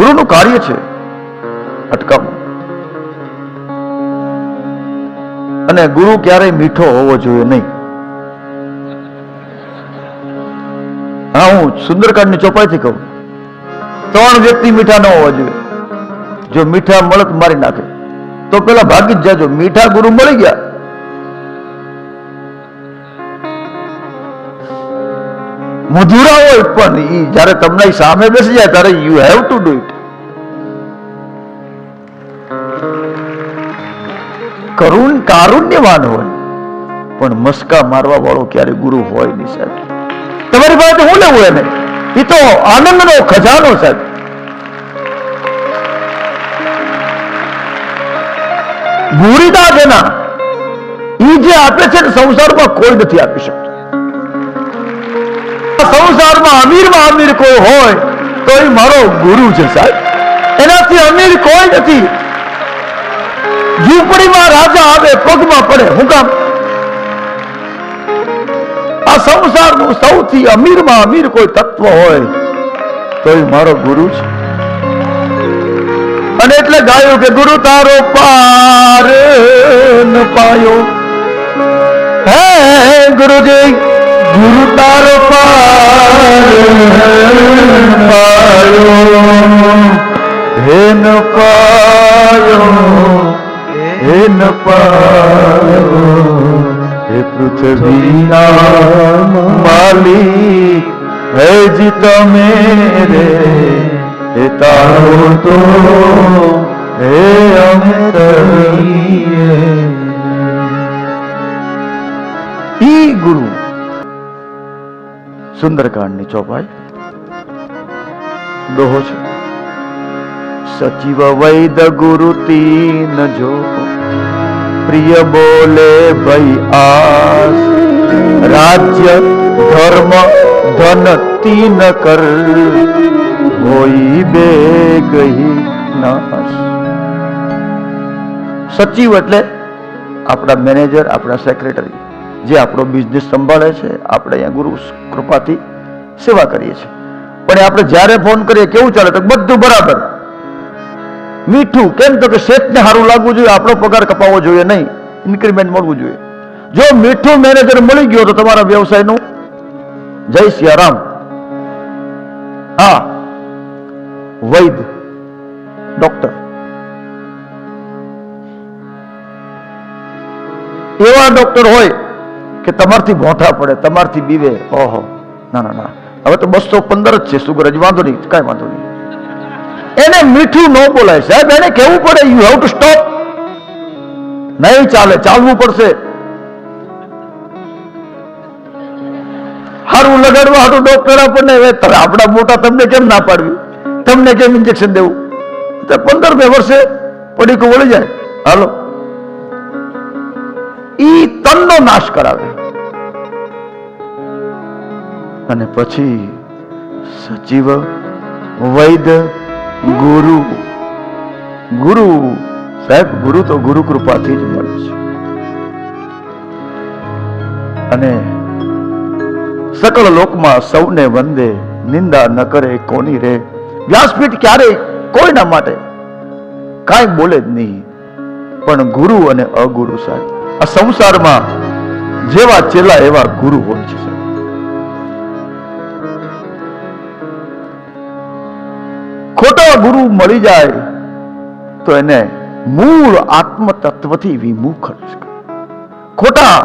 ગુરુનું કાર્ય છે અટકાવવું. અને ગુરુ ક્યારેય મીઠો હોવો જોઈએ નહીં. હા, હું સુંદરકાંડની ચોપાઈથી કહું. ત્રણ વ્યક્તિ મીઠા ન હોવા જોઈએ. જો મીઠા મળત મારી નાખે, તો પેલા ભાગી જ જાજો. મીઠા ગુરુ મળી ગયા. મધુરા હોય પણ એ જ્યારે તમને સામે બેસી જાય ત્યારે you have to do it કરુણ કારુણ્યવાન હોય, પણ મસ્કા મારવા વાળો ક્યારે ગુરુ હોય નહીં સાહેબ. તમારી પાસે હું લેવું એને? એ તો આનંદનો ખજાનો સાહેબ. ભૂરીદા જેના એ જે આપે છે સંસારમાં કોઈ નથી આપી શકતું. સંસારમાં અમીરમાં અમીર કોઈ હોય તો એ મારો ગુરુ છે સાહેબ. એનાથી અમીર કોઈ નથી. ઝૂંપડીમાં રાજા આવે, પગમાં પડે. હું કામ? આ સંસારનું સૌથી અમીરમાં અમીર કોઈ તત્વ હોય તો એ મારો ગુરુ છે. અને એટલે ગાયું કે, ગુરુ તારો પાર પાયો. હે, ગુરુજી. ગુરુ તારો પાર ન પાયો. હેન પાયો હેન પાયો. હે પૃથ્વીના માલી હે જી તમે રે હે તારો તો, હે ઈ ગુરુ સુંદરકાંડની ચોપાઈ? દોહો છે. સચિવ વૈદ ગુરુ તીન જો. પ્રિય બોલે ભઈ આસ. રાજ્ય, ધર્મ, ધન તીન કર. હોઈ બે ગઈ નાશ. સચિવ એટલે આપણા મેનેજર, આપણા સેક્રેટરી. જે આપણો બિઝનેસ સંભાળે છે, આપણે અહીંયા ગુરુ કૃપાથી સેવા કરીએ છીએ. પણ આપણે જ્યારે ફોન કરીએ, કેવું ચાલે? તો બધું બરાબર. મીઠું, કેમ તો કે શેઠને સારું લાગવું જોઈએ, આપણો પગાર કપાવવો જોઈએ નહીં ઇન્ક્રીમેન્ટ મળવું જોઈએ. જો મીઠું મેનેજર મળી ગયો તો તમારા વ્યવસાયનું, જય સિયારામ હા, વૈદ ડોક્ટર એવા ડોક્ટર હોય કે તમારથી ભોંઠા પડે, તમારથી બીવે. ઓહો. ના ના ના. હવે તો બસો પંદર જ છે સુગરજ વાંધો નહીં, કાંઈ વાંધો નહીં. એને મીઠું ન બોલાય. સાહેબ, એને કહેવું પડે યુ હેવ ટુ સ્ટોપ નહીં ચાલે, ચાલવું પડશે. હારું લગાડવા હાટું ડોક્ટર આપણને. આપણા મોટા તમને કેમ ના પાડવી? તમને કેમ ઇન્જેક્શન દેવું? તો પંદર બે વર્ષે પડીકું વળી જાય. હાલો. ઈ તનનો નાશ કરાવે. અને પછી સચિવ વૈદ ગુરુ. ગુરુ. સાહેબ, ગુરુ તો ગુરુ કૃપાથી જ મળે છે. અને સકળ લોકમાં સૌને વંદે. નિંદા ન કરે કોની રે? વ્યાસપીઠ ક્યારેય કોઈના માટે? કાંઈ બોલે જ નહીં. પણ ગુરુ અને અગુરુ સાહેબ, આ સંસારમાં જેવા ચેલા એવા ગુરુ હોય છે સાહેબ. ખોટા ગુરુ મળી જાય, તો એને મૂળ આત્મ તત્વથી વિમુખ ખોટા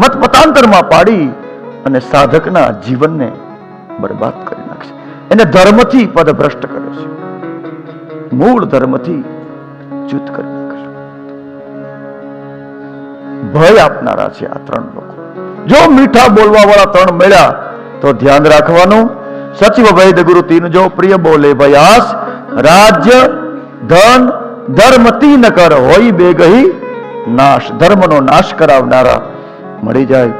મત મતાંતરમાં પાડી અને સાધકના જીવનને બરબાદ કરી નાખશે. એને ધર્મથી પદભ્રષ્ટ કરે છે. મૂળ ધર્મથી ચ્યુત કરી નાખશે. ભય આપનારા છે આ ત્રણ લોકો. જો મીઠા બોલવા વાળા ત્રણ મળ્યા, તો ધ્યાન રાખવાનું. સચિવ વૈદ ગુરુ તીન જો, પ્રિય બોલે ભયાસ રાજ્ય ધન ધર્મ ન કર હોય બે ગહી નાશ. ધર્મનો નાશ કરાવનારા મળી જાય.